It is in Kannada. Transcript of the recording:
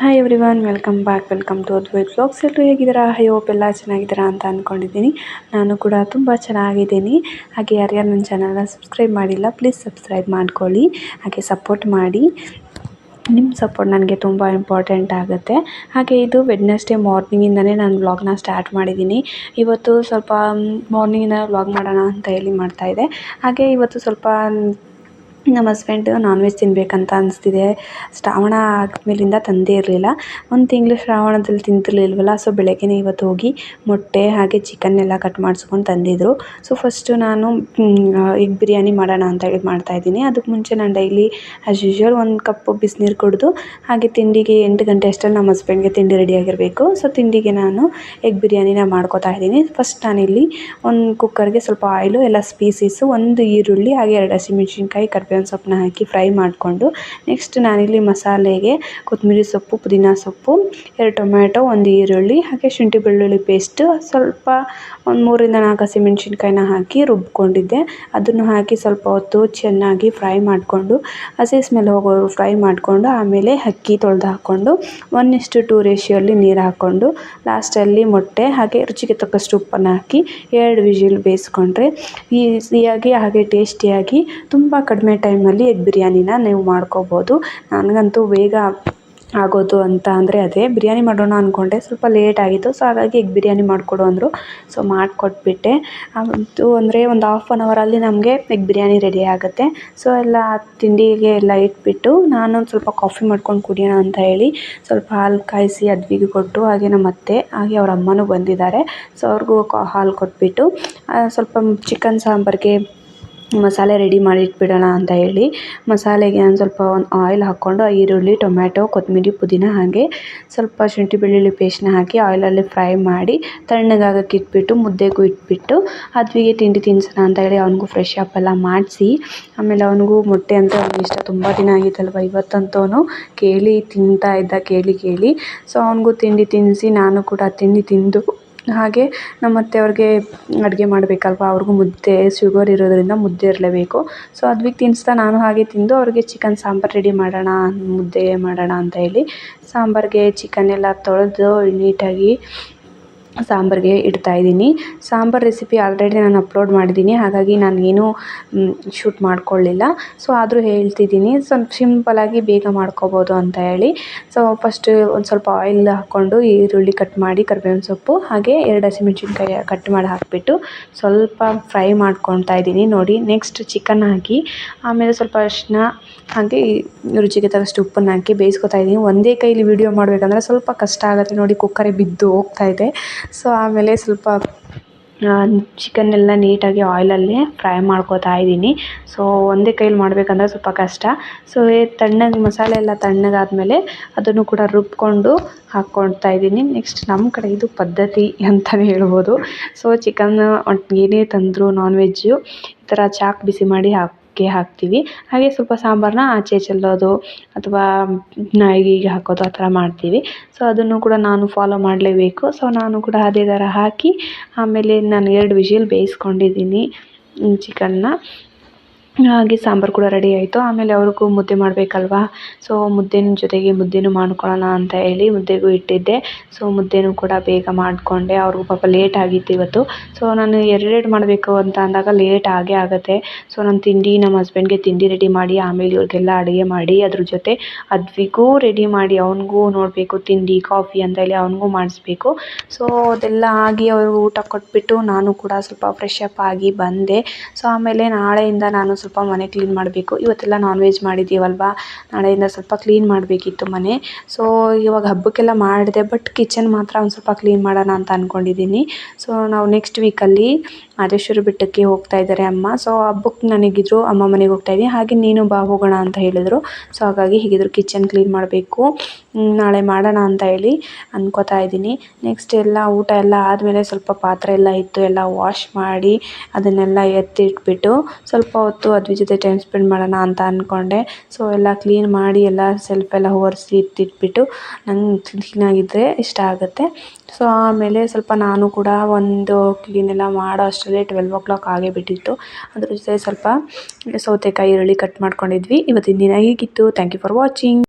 Hi everyone welcome back welcome to Advait vlogs ಎಲ್ಲರೂ ಹೇಗಿದ್ದೀರಾ? ಐ ಹೋಪ್ ಎಲ್ಲ ಚೆನ್ನಾಗಿದ್ದೀರಾ ಅಂತ ಅಂದ್ಕೊಂಡಿದ್ದೀನಿ ನಾನು ಕೂಡ ತುಂಬ ಚೆನ್ನಾಗಿದ್ದೀನಿ. ಹಾಗೆ ಯಾರ್ಯಾರು ನನ್ನ ಚಾನಲ್ನ ಸಬ್ಸ್ಕ್ರೈಬ್ ಮಾಡಿಲ್ಲ ಪ್ಲೀಸ್ ಸಬ್ಸ್ಕ್ರೈಬ್ ಮಾಡ್ಕೊಳ್ಳಿ. ಹಾಗೆ ಸಪೋರ್ಟ್ ಮಾಡಿ. ನಿಮ್ಮ ಸಪೋರ್ಟ್ ನನಗೆ ತುಂಬ ಇಂಪಾರ್ಟೆಂಟ್ ಆಗುತ್ತೆ. ಹಾಗೆ ಇದು ವೆಡ್ನೆಸ್ಡೇ ಮಾರ್ನಿಂಗಿಂದನೇ ನಾನು ವ್ಲಾಗ್ನ ಸ್ಟಾರ್ಟ್ ಮಾಡಿದ್ದೀನಿ. ಇವತ್ತು ಸ್ವಲ್ಪ ಮಾರ್ನಿಂಗಿಂದ ವ್ಲಾಗ್ ಮಾಡೋಣ ಅಂತ ಹೇಳಿ ಮಾಡ್ತಾಯಿದ್ದೆ ಹಾಗೆ ಇವತ್ತು ಸ್ವಲ್ಪ ನಮ್ಮ ಹಸ್ಬೆಂಡ್ ನಾನ್ ವೆಜ್ ತಿನ್ನಬೇಕಂತ ಅನಿಸ್ತಿದೆ. ಶ್ರಾವಣ ಆದ್ಮೇಲಿಂದ ತಂದೇ ಇರಲಿಲ್ಲ. ಒಂದು ತಿಂಗಳು ಶ್ರಾವಣದಲ್ಲಿ ತಿಂತಿರ್ಲಿಲ್ವಲ್ಲ ಸೊ ಬೆಳಗ್ಗೆನೇ ಇವತ್ತು ಹೋಗಿ ಮೊಟ್ಟೆ ಹಾಗೆ ಚಿಕನ್ ಎಲ್ಲ ಕಟ್ ಮಾಡಿಸ್ಕೊಂಡು ತಂದಿದ್ದರು ಸೊ ಫಸ್ಟು ನಾನು ಎಗ್ ಬಿರಿಯಾನಿ ಮಾಡೋಣ ಅಂತ ಹೇಳಿ ಮಾಡ್ತಾಯಿದ್ದೀನಿ ಅದಕ್ಕೆ ಮುಂಚೆ ನಾನು ಡೈಲಿ ಆ್ಯಸ್ ಯೂಶ್ವಲ್ ಒಂದು ಕಪ್ಪು ಬಿಸಿನೀರು ಕುಡಿದು, ಹಾಗೆ ತಿಂಡಿಗೆ ಎಂಟು ಗಂಟೆ ಅಷ್ಟರಲ್ಲಿ ನಮ್ಮ ಹಸ್ಬೆಂಡ್ಗೆ ತಿಂಡಿ ರೆಡಿಯಾಗಿರಬೇಕು ಸೊ ತಿಂಡಿಗೆ ನಾನು ಎಗ್ ಬಿರಿಯಾನಿನ ಮಾಡ್ಕೋತಾ ಇದ್ದೀನಿ. ಫಸ್ಟ್ ನಾನಿಲ್ಲಿ ಒಂದು ಕುಕ್ಕರ್ಗೆ ಸ್ವಲ್ಪ ಆಯಿಲು ಎಲ್ಲ ಸ್ಪೀಸೀಸು ಒಂದು ಈರುಳ್ಳಿ, ಹಾಗೆ ಎರಡು ಹಸಿಮೆಣ್ಸಿನ್ಕಾಯಿ ಕರ್ಬೇವಿನ ಸೊಪ್ಪನ್ನ ಹಾಕಿ ಫ್ರೈ ಮಾಡಿಕೊಂಡು ನೆಕ್ಸ್ಟ್ ನಾನಿಲ್ಲಿ ಮಸಾಲೆಗೆ ಕೊತ್ತಂಬರಿ ಸೊಪ್ಪು, ಪುದೀನ ಸೊಪ್ಪು, ಎರಡು ಟೊಮ್ಯಾಟೊ, ಒಂದು ಈರುಳ್ಳಿ, ಹಾಗೆ ಶುಂಠಿ ಬೆಳ್ಳುಳ್ಳಿ ಪೇಸ್ಟು, ಸ್ವಲ್ಪ ಒಂದು ಮೂರರಿಂದ ನಾಲ್ಕು ಹಸಿಮೆಣ್ಸಿನ್ಕಾಯಿನ ಹಾಕಿ ರುಬ್ಬಿಕೊಂಡಿದ್ದೆ ಅದನ್ನು ಹಾಕಿ ಸ್ವಲ್ಪ ಹೊತ್ತು ಚೆನ್ನಾಗಿ ಫ್ರೈ ಮಾಡಿಕೊಂಡು, ಹಸಿ ಸ್ಮೆಲ್ ಹೋಗೋ ಫ್ರೈ ಮಾಡಿಕೊಂಡು, ಆಮೇಲೆ ಅಕ್ಕಿ ತೊಳೆದು ಹಾಕ್ಕೊಂಡು ಒನ್ ಇಷ್ಟು ಟೂ ರೇಷಿಯೋಲಿ ನೀರು ಹಾಕ್ಕೊಂಡು, ಲಾಸ್ಟಲ್ಲಿ ಮೊಟ್ಟೆ, ಹಾಗೆ ರುಚಿಗೆ ತಕ್ಕಷ್ಟು ಉಪ್ಪನ್ನು ಹಾಕಿ ಎರಡು ವಿಜಿಲ್ ಬೇಯಿಸ್ಕೊಂಡ್ರೆ ಈಸಿಯಾಗಿ ಹಾಗೆ ಟೇಸ್ಟಿಯಾಗಿ ತುಂಬ ಕಡಿಮೆ ಟೈಮಲ್ಲಿ ಎಗ್ ಬಿರಿಯಾನಿನ ನೀವು ಮಾಡ್ಕೋಬೋದು. ನನಗಂತೂ ಬೇಗ ಆಗೋದು ಅಂತ ಅಂದರೆ ಅದೇ. ಬಿರಿಯಾನಿ ಮಾಡೋಣ ಅಂದ್ಕೊಂಡೆ ಸ್ವಲ್ಪ ಲೇಟ್ ಆಗಿತ್ತು. ಸೊ ಹಾಗಾಗಿ ಎಗ್ ಬಿರಿಯಾನಿ ಮಾಡಿಕೊಡು ಅಂದರು. ಸೊ ಮಾಡಿಕೊಟ್ಬಿಟ್ಟೆ. ಅದು ಅಂದರೆ ಒಂದು ಹಾಫ್ ಆನ್ ಅವರಲ್ಲಿ ನಮಗೆ ಎಗ್ ಬಿರಿಯಾನಿ ರೆಡಿ ಆಗುತ್ತೆ. ಸೊ ಎಲ್ಲ ತಿಂಡಿಗೆ ಎಲ್ಲ ಇಟ್ಬಿಟ್ಟು ನಾನು ಸ್ವಲ್ಪ ಕಾಫಿ ಮಾಡ್ಕೊಂಡು ಕುಡಿಯೋಣ ಅಂತ ಹೇಳಿ ಸ್ವಲ್ಪ ಹಾಲು ಕಾಯಿಸಿ ಅದ್ವಿಗೆ ಕೊಟ್ಟು ಹಾಗೆ ನಮ್ಮ ಅತ್ತೆ, ಹಾಗೆ ಅವ್ರ ಅಮ್ಮನೂ ಬಂದಿದ್ದಾರೆ. ಸೊ ಅವ್ರಿಗೂ ಹಾಲು ಕೊಟ್ಬಿಟ್ಟು ಸ್ವಲ್ಪ ಚಿಕನ್ ಸಾಂಬಾರಿಗೆ ಮಸಾಲೆ ರೆಡಿ ಮಾಡಿ ಇಟ್ಬಿಡೋಣ ಅಂತ ಹೇಳಿ. ಮಸಾಲೆಗೆ ಒಂದು ಸ್ವಲ್ಪ ಒಂದು ಆಯಿಲ್ ಹಾಕ್ಕೊಂಡು ಈರುಳ್ಳಿ, ಟೊಮ್ಯಾಟೊ ಕೊತ್ತಂಬರಿ ಪುದೀನ ಹಾಗೆ ಸ್ವಲ್ಪ ಶುಂಠಿ, ಬೆಳ್ಳುಳ್ಳಿ ಪೇಸ್ಟ್ನ ಹಾಕಿ ಆಯಿಲಲ್ಲಿ ಫ್ರೈ ಮಾಡಿ ತಣ್ಣಗಾಗಕ್ಕೆ ಇಟ್ಬಿಟ್ಟು ಮುದ್ದೆಗೂ ಇಟ್ಬಿಟ್ಟು ಅದ್ವಿಗೆ ತಿಂಡಿ ತಿನ್ನಿಸೋಣ ಅಂತ ಹೇಳಿ ಅವನಿಗೂ ಫ್ರೆಶ್ ಅಪ್ ಎಲ್ಲ ಮಾಡಿಸಿ. ಆಮೇಲೆ ಅವನಿಗೂ ಮೊಟ್ಟೆ ಅಂತ ಇಷ್ಟ ತುಂಬ ದಿನ ಆಗಿತ್ತಲ್ವ ಇವತ್ತಂತೂ ಕೇಳಿ ತಿಂತಾ ಇದ್ದ ಕೇಳಿ ಕೇಳಿ. ಸೊ ಅವನಿಗೂ ತಿಂಡಿ ತಿನ್ನಿಸಿ ನಾನು ಕೂಡ ತಿಂಡಿ ತಿಂದು ಹಾಗೆ ನಮ್ಮ ಅತ್ತೆಯವ್ರಿಗೆ ಅಡುಗೆ ಮಾಡಬೇಕಲ್ವ? ಅವ್ರಿಗೂ ಮುದ್ದೆ ಶುಗರ್ ಇರೋದರಿಂದ ಮುದ್ದೆ ಇರಲೇಬೇಕು. ಸೊ ಅದ್ವಿ ತಿನ್ನಿಸ್ತಾ ನಾನು ಹಾಗೆ ತಿಂದು ಅವ್ರಿಗೆ ಚಿಕನ್ ಸಾಂಬಾರು ರೆಡಿ ಮಾಡೋಣ, ಮುದ್ದೆ ಮಾಡೋಣ ಅಂತ ಹೇಳಿ ಸಾಂಬಾರಿಗೆ ಚಿಕನ್ ಎಲ್ಲ ತೊಳೆದು ನೀಟಾಗಿ ಸಾಂಬಾರಿಗೆ ಇಡ್ತಾಯಿದ್ದೀನಿ ಸಾಂಬಾರು ರೆಸಿಪಿ ಆಲ್ರೆಡಿ ನಾನು ಅಪ್ಲೋಡ್ ಮಾಡಿದ್ದೀನಿ. ಹಾಗಾಗಿ ನಾನು ಏನೂ ಶೂಟ್ ಮಾಡಿಕೊಳ್ಳಿಲ್ಲ. ಸೊ ಆದರೂ ಹೇಳ್ತಿದ್ದೀನಿ. ಸ್ವಲ್ಪ ಸಿಂಪಲಾಗಿ ಬೇಗ ಮಾಡ್ಕೊಬೋದು ಅಂತ ಹೇಳಿ. ಸೊ ಫಸ್ಟ್ ಒಂದು ಸ್ವಲ್ಪ ಆಯಿಲ್ ಹಾಕ್ಕೊಂಡು ಈರುಳ್ಳಿ ಕಟ್ ಮಾಡಿ ಕರ್ಬೇವಿನ ಸೊಪ್ಪು, ಹಾಗೆ ಎರಡು ಹಸಿಮೆಣ್ಸಿನ್ಕಾಯಿ ಕಟ್ ಮಾಡಿ ಹಾಕಿಬಿಟ್ಟು ಸ್ವಲ್ಪ ಫ್ರೈ ಮಾಡ್ಕೊತಾ ಇದ್ದೀನಿ. ನೋಡಿ ನೆಕ್ಸ್ಟ್ ಚಿಕನ್ ಹಾಕಿ, ಆಮೇಲೆ ಸ್ವಲ್ಪ ಅರಿಶಿನ ಹಾಗೆ ರುಚಿಗೆ ತಕ್ಕಷ್ಟು ಉಪ್ಪನ್ನು ಹಾಕಿ ಬೇಯಿಸ್ಕೊತಾ ಇದ್ದೀನಿ. ಒಂದೇ ಕೈಲಿ ವೀಡಿಯೋ ಮಾಡಬೇಕಂದ್ರೆ ಸ್ವಲ್ಪ ಕಷ್ಟ ಆಗುತ್ತೆ. ನೋಡಿ ಕುಕ್ಕರೇ ಬಿದ್ದು ಹೋಗ್ತಾ ಇದೆ. ಸೊ ಆಮೇಲೆ ಸ್ವಲ್ಪ ಚಿಕನ್ನೆಲ್ಲ ನೀಟಾಗಿ ಆಯಿಲಲ್ಲಿ ಫ್ರೈ ಮಾಡ್ಕೊತಾ ಇದ್ದೀನಿ. ಸೊ ಒಂದೇ ಕೈಲಿ ಮಾಡಬೇಕಂದ್ರೆ ಸ್ವಲ್ಪ ಕಷ್ಟ. ಸೊ ತಣ್ಣಗೆ ಮಸಾಲೆ ಎಲ್ಲ ತಣ್ಣಗಾದ್ಮೇಲೆ ಅದನ್ನು ಕೂಡ ರುಬ್ಕೊಂಡು ಹಾಕ್ಕೊಳ್ತಾ ಇದ್ದೀನಿ. ನೆಕ್ಸ್ಟ್ ನಮ್ಮ ಕಡೆ ಇದು ಪದ್ಧತಿ ಅಂತಲೇ ಹೇಳ್ಬೋದು. ಸೊ ಚಿಕನ್ ಏನೇ ತಂದರೂ ನಾನ್ ವೆಜ್ಜು ಈ ಥರ ಚಾಕ್ ಬಿಸಿ ಮಾಡಿ ಹಾಕಿ ಹಾಕ್ತೀವಿ. ಹಾಗೆ ಸ್ವಲ್ಪ ಸಾಂಬಾರನ್ನ ಆಚೆ ಚೆಲ್ಲೋದು ಅಥವಾ ನಾಯಿಗೆ ಹಾಕೋದು ಆ ಥರ ಮಾಡ್ತೀವಿ. ಸೊ ಅದನ್ನು ಕೂಡ ನಾನು ಫಾಲೋ ಮಾಡಲೇಬೇಕು. ಸೊ ನಾನು ಕೂಡ ಅದೇ ಥರ ಹಾಕಿ ಆಮೇಲೆ ನಾನು ಎರಡು ವಿಷಲ್ ಬೇಯಿಸ್ಕೊಂಡಿದ್ದೀನಿ, ಚಿಕನ್ನ. ಹಾಗೆ ಸಾಂಬಾರು ಕೂಡ ರೆಡಿ ಆಯಿತು. ಆಮೇಲೆ ಅವ್ರಿಗೂ ಮುದ್ದೆ ಮಾಡಬೇಕಲ್ವಾ? ಸೊ ಮುದ್ದೆನ ಜೊತೆಗೆ ಮುದ್ದೆನೂ ಮಾಡ್ಕೊಳ್ಳೋಣ ಅಂತ ಹೇಳಿ ಮುದ್ದೆಗೂ ಇಟ್ಟಿದ್ದೆ. ಸೊ ಮುದ್ದೆನೂ ಕೂಡ ಬೇಗ ಮಾಡಿಕೊಂಡೆ. ಅವ್ರಿಗೂ ಪಾಪ ಲೇಟ್ ಆಗಿತ್ತು ಇವತ್ತು. ಸೊ ನಾನು ಎರಡೆರಡು ಮಾಡಬೇಕು ಅಂತ ಅಂದಾಗ ಲೇಟ್ ಆಗೇ ಆಗುತ್ತೆ. ಸೊ ನಾನು ತಿಂಡಿ ನಮ್ಮ ಹಸ್ಬೆಂಡ್ಗೆ ತಿಂಡಿ ರೆಡಿ ಮಾಡಿ, ಆಮೇಲೆ ಇವ್ರಿಗೆಲ್ಲ ಅಡುಗೆ ಮಾಡಿ, ಅದ್ರ ಜೊತೆ ಅದ್ವಿಗೂ ರೆಡಿ ಮಾಡಿ, ಅವನಿಗೂ ನೋಡಬೇಕು, ತಿಂಡಿ ಕಾಫಿ ಅಂತ ಹೇಳಿ ಅವನಿಗೂ ಮಾಡಿಸ್ಬೇಕು. ಸೊ ಅದೆಲ್ಲ ಆಗಿ ಅವ್ರಿಗೆ ಊಟ ಕೊಟ್ಬಿಟ್ಟು ನಾನು ಕೂಡ ಸ್ವಲ್ಪ ಫ್ರೆಶ್ ಅಪ್ ಆಗಿ ಬಂದೆ. ಸೊ ಆಮೇಲೆ ನಾಳೆಯಿಂದ ನಾನು ಸ್ವಲ್ಪ ಮನೆ ಕ್ಲೀನ್ ಮಾಡಬೇಕು. ಇವತ್ತೆಲ್ಲ ನಾನ್ ವೆಜ್ ಮಾಡಿದ್ದೀವಲ್ವಾ ನಾಳೆಯಿಂದ ಸ್ವಲ್ಪ ಕ್ಲೀನ್ ಮಾಡಬೇಕಿತ್ತು ಮನೆ. ಸೊ ಇವಾಗ ಹಬ್ಬಕ್ಕೆಲ್ಲ ಮಾಡಿದೆ ಬಟ್ ಕಿಚನ್ ಮಾತ್ರ ಒಂದು ಸ್ವಲ್ಪ ಕ್ಲೀನ್ ಮಾಡೋಣ ಅಂತ ಅಂದ್ಕೊಂಡಿದ್ದೀನಿ ಸೊ ನಾವು ನೆಕ್ಸ್ಟ್ ವೀಕಲ್ಲಿ ಮಾದೇಶ್ವರ ಬೆಟ್ಟಕ್ಕೆ ಹೋಗ್ತಾ ಇದ್ದಾರೆ ಅಮ್ಮ. ಸೊ ಹಬ್ಬಕ್ಕೆ ನನಗಿದ್ರು, ಅಮ್ಮ ಮನೆಗೆ ಹೋಗ್ತಾ ಇದ್ದೀನಿ ಹಾಗೆ ನೀನು ಬಾ, ಹೋಗೋಣ ಅಂತ ಹೇಳಿದರು. ಸೊ ಹಾಗಾಗಿ ಹೀಗಿದ್ರು ಕಿಚನ್ ಕ್ಲೀನ್ ಮಾಡಬೇಕು. ನಾಳೆ ಮಾಡೋಣ ಅಂತ ಹೇಳಿ ಅಂದ್ಕೋತಾ ಇದ್ದೀನಿ. ನೆಕ್ಸ್ಟ್ ಎಲ್ಲ ಊಟ ಎಲ್ಲ ಆದಮೇಲೆ ಸ್ವಲ್ಪ ಪಾತ್ರೆ ಎಲ್ಲ ಇತ್ತು, ಎಲ್ಲ ವಾಶ್ ಮಾಡಿ ಅದನ್ನೆಲ್ಲ ಎತ್ತಿಟ್ಬಿಟ್ಟು ಸ್ವಲ್ಪ ಹೊತ್ತು ಅದ್ರ ಜೊತೆ ಟೈಮ್ ಸ್ಪೆಂಡ್ ಮಾಡೋಣ ಅಂತ ಅಂದ್ಕೊಂಡೆ ಸೊ ಎಲ್ಲ ಕ್ಲೀನ್ ಮಾಡಿ ಎಲ್ಲ ಸೆಲ್ಫ್ ಎಲ್ಲ ಒರೆಸಿ ಎತ್ತಿಟ್ಬಿಟ್ಟು ನಂಗೆ ಕ್ಲೀನಾಗಿದ್ದರೆ ಇಷ್ಟ ಆಗುತ್ತೆ. ಸೊ ಆಮೇಲೆ ಸ್ವಲ್ಪ ನಾನು ಕೂಡ ಒಂದು ಕ್ಲೀನ್ ಎಲ್ಲ ಮಾಡೋ ಅಷ್ಟರಲ್ಲಿ ಟ್ವೆಲ್ವ್ ಓ ಕ್ಲಾಕ್ ಆಗೇ ಬಿಟ್ಟಿತ್ತು. ಅದ್ರ ಜೊತೆ ಸ್ವಲ್ಪ ಸೌತೆಕಾಯಿ, ಈರುಳ್ಳಿ ಕಟ್ ಮಾಡ್ಕೊಂಡಿದ್ವಿ. ಇವತ್ತಿನ ದಿನ ಹೀಗಿತ್ತು? Thank you for watching